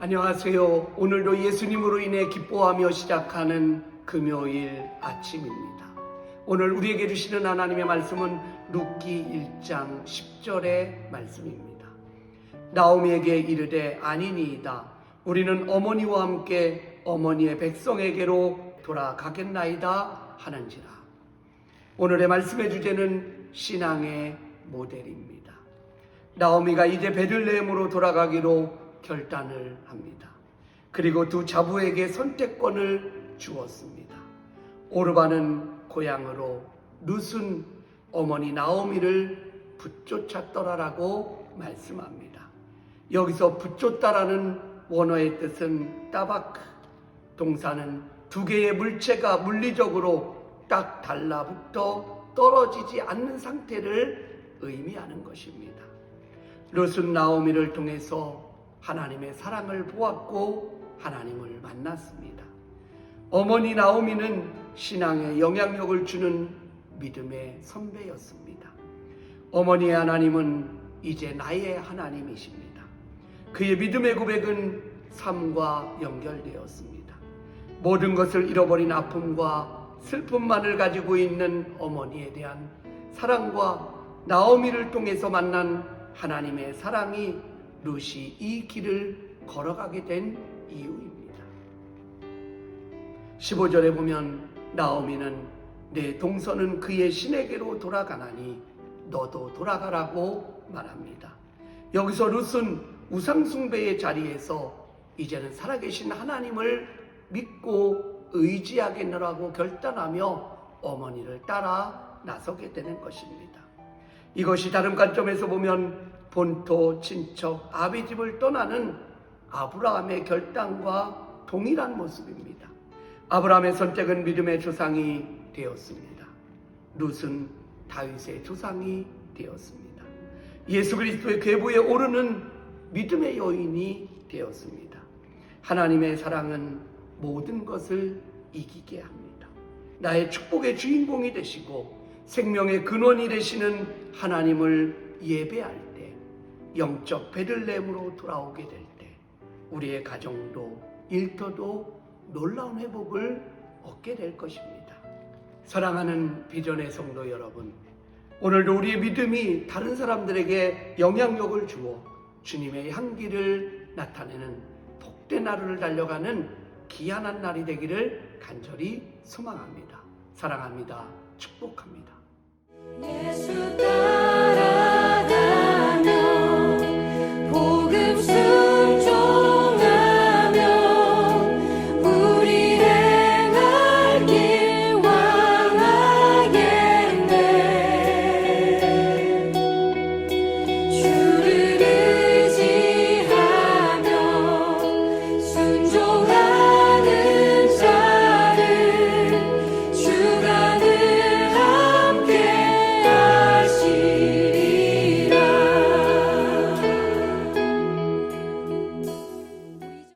안녕하세요. 오늘도 예수님으로 인해 기뻐하며 시작하는 금요일 아침입니다. 오늘 우리에게 주시는 하나님의 말씀은 룻기 1장 10절의 말씀입니다. 나오미에게 이르되 아니니이다. 우리는 어머니와 함께 어머니의 백성에게로 돌아가겠나이다 하는지라. 오늘의 말씀의 주제는 신앙의 모델입니다. 나오미가 이제 베들레헴으로 돌아가기로 결단을 합니다. 그리고 두 자부에게 선택권을 주었습니다. 오르바는 고향으로 룻은 어머니 나오미를 붙쫓았더라라고 말씀합니다. 여기서 붙쫓다라는 원어의 뜻은 따바크 동사는 두 개의 물체가 물리적으로 딱 달라붙어 떨어지지 않는 상태를 의미하는 것입니다. 롯은 나오미를 통해서 하나님의 사랑을 보았고 하나님을 만났습니다. 어머니 나오미는 신앙에 영향력을 주는 믿음의 선배였습니다. 어머니의 하나님은 이제 나의 하나님이십니다. 그의 믿음의 고백은 삶과 연결되었습니다. 모든 것을 잃어버린 아픔과 슬픔만을 가지고 있는 어머니에 대한 사랑과 나오미를 통해서 만난 하나님의 사랑이 룻이 이 길을 걸어가게 된 이유입니다. 15절에 보면 나오미는 내 동서는 그의 신에게로 돌아가나니 너도 돌아가라고 말합니다. 여기서 룻은 우상숭배의 자리에서 이제는 살아계신 하나님을 믿고 의지하겠노라고 결단하며 어머니를 따라 나서게 되는 것입니다. 이것이 다른 관점에서 보면 본토, 친척, 아비 집을 떠나는 아브라함의 결단과 동일한 모습입니다. 아브라함의 선택은 믿음의 조상이 되었습니다. 룻은 다윗의 조상이 되었습니다. 예수 그리스도의 궤부에 오르는 믿음의 여인이 되었습니다. 하나님의 사랑은 모든 것을 이기게 합니다. 나의 축복의 주인공이 되시고 생명의 근원이 되시는 하나님을 예배할 때 영적 베들렘으로 돌아오게 될 때 우리의 가정도 일터도 놀라운 회복을 얻게 될 것입니다. 사랑하는 비전의 성도 여러분, 오늘도 우리의 믿음이 다른 사람들에게 영향력을 주어 주님의 향기를 나타내는 복된 하루를 달려가는 귀한한 날이 되기를 간절히 소망합니다. 사랑합니다. 축복합니다.